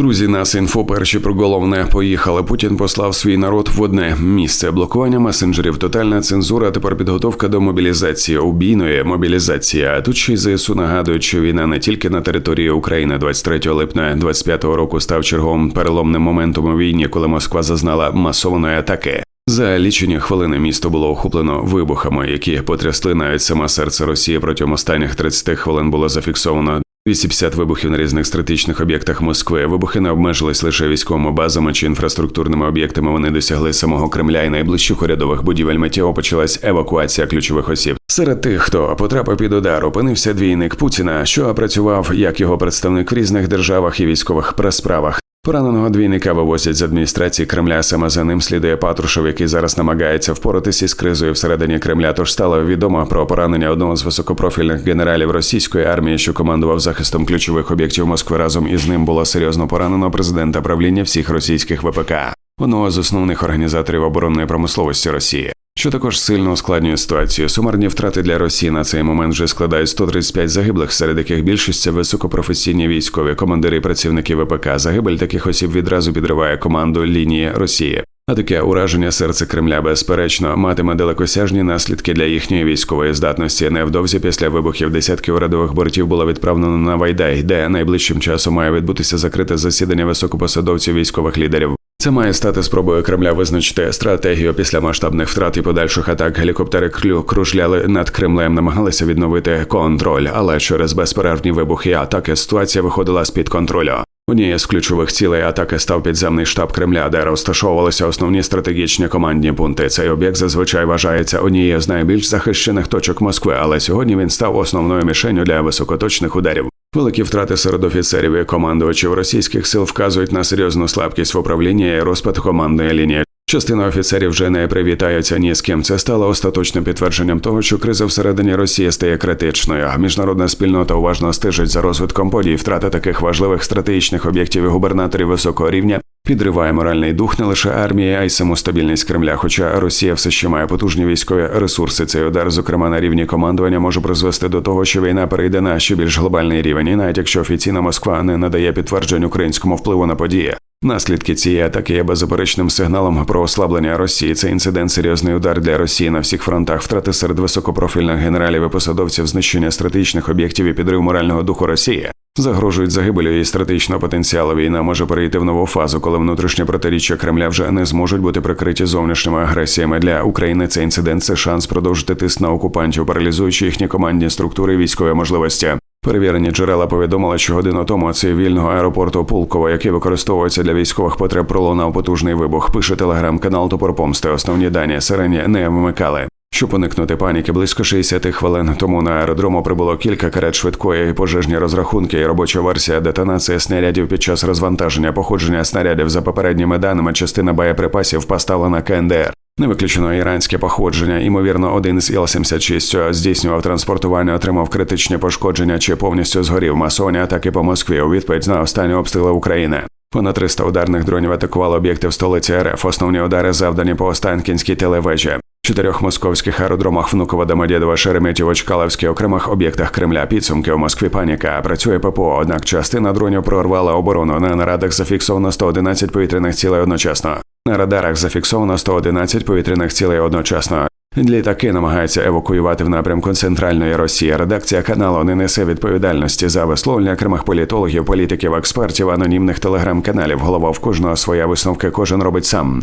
Друзі, нас інфо перші про головне поїхали. Путін послав свій народ в одне місце блокування месенджерів, тотальна цензура. Тепер підготовка до мобілізації, убійної мобілізації. А тут ще й ЗСУ нагадують, що війна не тільки на території України 23 липня 25-го року став черговим переломним моментом у війні, коли Москва зазнала масованої атаки. За лічені хвилини місто було охоплено вибухами, які потрясли навіть саме серце Росії. Протягом останніх 30 хвилин було зафіксовано 250 вибухів на різних стратегічних об'єктах Москви. Вибухи не обмежились лише військовими базами чи інфраструктурними об'єктами. Вони досягли самого Кремля і найближчих урядових будівель. Миттєво почалась евакуація ключових осіб. Серед тих, хто потрапив під удар, опинився двійник Путіна, що працював як його представник в різних державах і військових прес-справах. Пораненого двійника вивозять з адміністрації Кремля. Саме за ним слідує Патрушев, який зараз намагається впоратися із кризою всередині Кремля. Тож стало відомо про поранення одного з високопрофільних генералів російської армії, що командував захистом ключових об'єктів Москви. Разом із ним було серйозно поранено президента правління всіх російських ВПК, одного з основних організаторів оборонної промисловості Росії. Що також сильно ускладнює ситуацію. Сумарні втрати для Росії на цей момент вже складають 135 загиблих, серед яких більшість це високопрофесійні військові командири і працівники ВПК. Загибель таких осіб відразу підриває команду лінії Росії. А таке ураження серця Кремля, безперечно, матиме далекосяжні наслідки для їхньої військової здатності. Невдовзі після вибухів десятків урядових бортів було відправлено на Вайдай, де найближчим часом має відбутися закрите засідання високопосадовців військових лідерів. Це має стати спробою Кремля визначити стратегію після масштабних втрат і подальших атак. Гелікоптери Клю кружляли над Кремлем, намагалися відновити контроль, але через безперервні вибухи атаки ситуація виходила з під контролю. Однією з ключових цілей атаки став підземний штаб Кремля, де розташовувалися основні стратегічні командні пункти. Цей об'єкт зазвичай вважається однією з найбільш захищених точок Москви, але сьогодні він став основною мішенью для високоточних ударів. Великі втрати серед офіцерів і командувачів російських сил вказують на серйозну слабкість в управлінні і розпад командної лінії. Частина офіцерів вже не привітаються ні з ким. Це стало остаточним підтвердженням того, що криза всередині Росії стає критичною. Міжнародна спільнота уважно стежить за розвитком подій. Втрата таких важливих стратегічних об'єктів і губернаторів високого рівня підриває моральний дух не лише армії, а й саму стабільність Кремля. Хоча Росія все ще має потужні військові ресурси. Цей удар, зокрема на рівні командування, може призвести до того, що війна перейде на ще більш глобальний рівень, і навіть якщо офіційна Москва не надає підтверджень українському впливу на події. Наслідки цієї атаки є беззаперечним сигналом про ослаблення Росії. Цей інцидент серйозний удар для Росії на всіх фронтах. Втрати серед високопрофільних генералів і посадовців, знищення стратегічних об'єктів і підрив морального духу Росії загрожують загибелю її стратегічного потенціалу. Війна може перейти в нову фазу, коли внутрішнє протиріччя Кремля вже не зможуть бути прикриті зовнішніми агресіями для України. Цей інцидент це шанс продовжити тиск на окупантів, паралізуючи їхні командні структури і військові можливості. Перевірені джерела повідомили, що годину тому цивільного аеропорту Пулково, який використовується для військових потреб, пролунав потужний вибух. Пише телеграм-канал Топор Помсти. Основні дані сирені не вмикали. Щоб уникнути паніки, близько 60 хвилин тому на аеродрому прибуло кілька карет швидкої пожежні розрахунки і робоча версія детонації снарядів під час розвантаження походження снарядів за попередніми даними. Частина боєприпасів поставлена КНДР. Не виключено іранське походження. Ймовірно, один з Іл-76, що здійснював транспортування, отримав критичні пошкодження чи повністю згорів масовані атаки по Москві у відповідь на останні обстріли України. Понад 300 ударних дронів атакували об'єкти в столиці РФ. Основні удари завдані по Останкінській телевежі. Чотирьох московських аеродромах Внуково, Домодєдова, Шереметьєво, Чкаловській окремих об'єктах Кремля. Підсумки у Москві паніка. Працює ППО. Однак частина дронів прорвала оборону. На нарадах зафіксовано 111 повітряних цілей одночасно. На радарах зафіксовано 111 повітряних цілей одночасно. Літаки намагаються евакуювати в напрямку центральної Росії. Редакція каналу не несе відповідальності за висловлення окремих політологів, політиків, експертів, анонімних телеграм-каналів. Голова в кожного своя висновки кожен робить сам.